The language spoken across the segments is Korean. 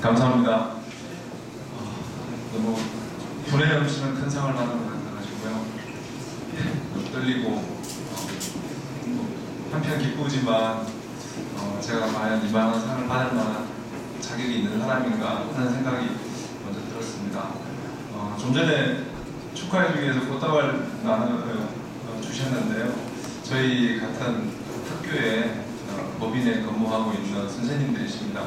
감사합니다. 어, 너무 분에 넘치는 큰 상을. 좀 떨리고 어, 또 한편 기쁘지만 어, 제가 과연 이만한 상을 받을 만한 자격이 있는 사람인가 하는 생각이 먼저 들었습니다. 어, 좀 전에 축하해주기 위해서 꽃다발 나눠 어, 주셨는데요. 저희 같은 학교에 어, 법인에 근무하고 있는 선생님들이십니다.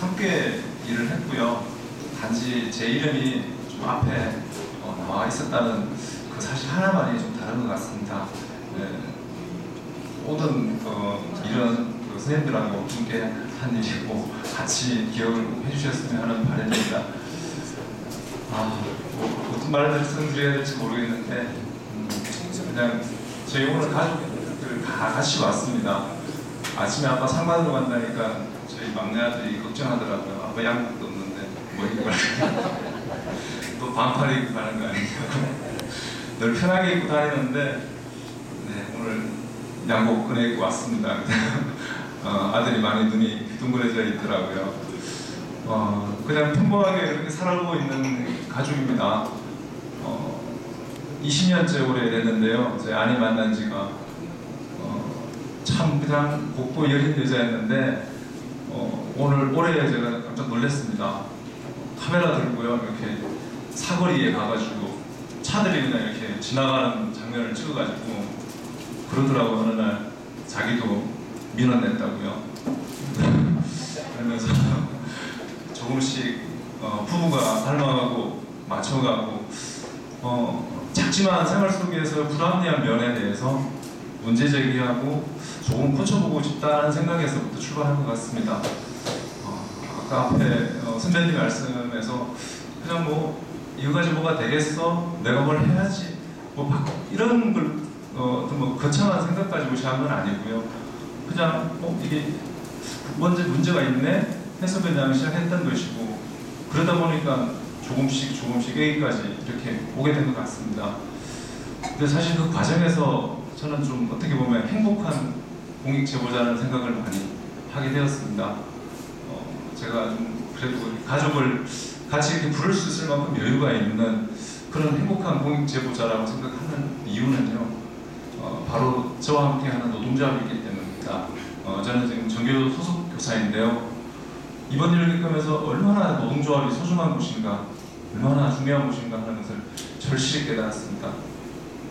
함께 일을 했고요. 단지 제 이름이 좀 앞에 어, 나와 있었다는 그 사실 하나만이 좀 다른 것 같습니다. 네. 모든 어, 일은 그 선생님들하고 함께 한 일이고 같이 기억을 해주셨으면 하는 바람입니다. 아, 뭐, 어떤 말을 말씀드려야 될지 모르겠는데 음, 그냥 저희 오늘 가족들 다 같이 왔습니다. 아침에 아빠 상 받으러 간다니까 저희 막내 아들이 걱정하더라고요. 아빠 양복도 없는데 뭐 입고 또 반팔 입고 가는 거 아니냐고. 늘 편하게 입고 다니는데 네, 오늘 양복 꺼내 입고 왔습니다. 어, 아들이 많이 눈이 둥그레져 있더라고요. 어, 그냥 평범하게 그렇게 살아오고 있는 가족입니다. 어, 20년째 오래 됐는데요. 저희 아내 만난 지가 어, 참 그냥 곱고 여린 여자였는데 어, 오늘 올해 제가 깜짝 놀랐습니다. 카메라 들고요 이렇게 사거리에 가가지고 차들이 그냥 이렇게 지나가는 장면을 찍어가지고 그러더라고 어느 날 자기도 민원 냈다고요. 그러면서 조금씩 어, 부부가 닮아가고 맞춰가고 어, 작지만 생활 속에서 불합리한 면에 대해서 문제 제기하고 조금 고쳐보고 싶다는 생각에서부터 출발한 것 같습니다. 어, 아까 앞에 어, 선배님 말씀에서 그냥 뭐 이거 가지고 뭐가 되겠어? 내가 뭘 해야지? 뭐 바- 이런 걸 어, 뭐 거창한 생각 가지고 시작한 건 아니고요. 그냥 어, 이게 먼저 문제가 있네 해서 그냥 시작했던 것이고 그러다 보니까 조금씩 조금씩 여기까지 이렇게 오게 된 것 같습니다. 근데 사실 그 과정에서 저는 좀 어떻게 보면 행복한 공익 제보자라는 생각을 많이 하게 되었습니다. 어, 제가 좀 그래도 가족을 같이 이렇게 부를 수 있을 만큼 여유가 있는 그런 행복한 공익 제보자라고 생각하는 이유는요. 어, 바로 저와 함께하는 노동자가 있기 때문입니다. 어, 저는 지금 정교조 소속 교사인데요. 이번 일을 겪으면서 얼마나 노동조합이 소중한 곳인가, 얼마나 중요한 곳인가 하는 것을 절실히 깨달았습니다.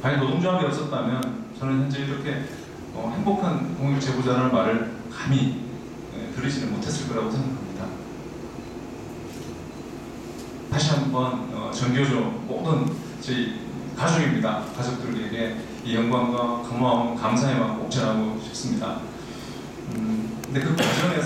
과연 노동조합이 없었다면 저는 현재 이렇게 어, 행복한 공익 제보자라는 말을 감히 예, 들으지는 못했을 거라고 생각합니다. 다시 한번 어, 정교조 모든 저희 가족입니다. 가족들에게 이 영광과 고마움, 감사의 마음 꼭 전하고 싶습니다. 음, 근데 그 과정에서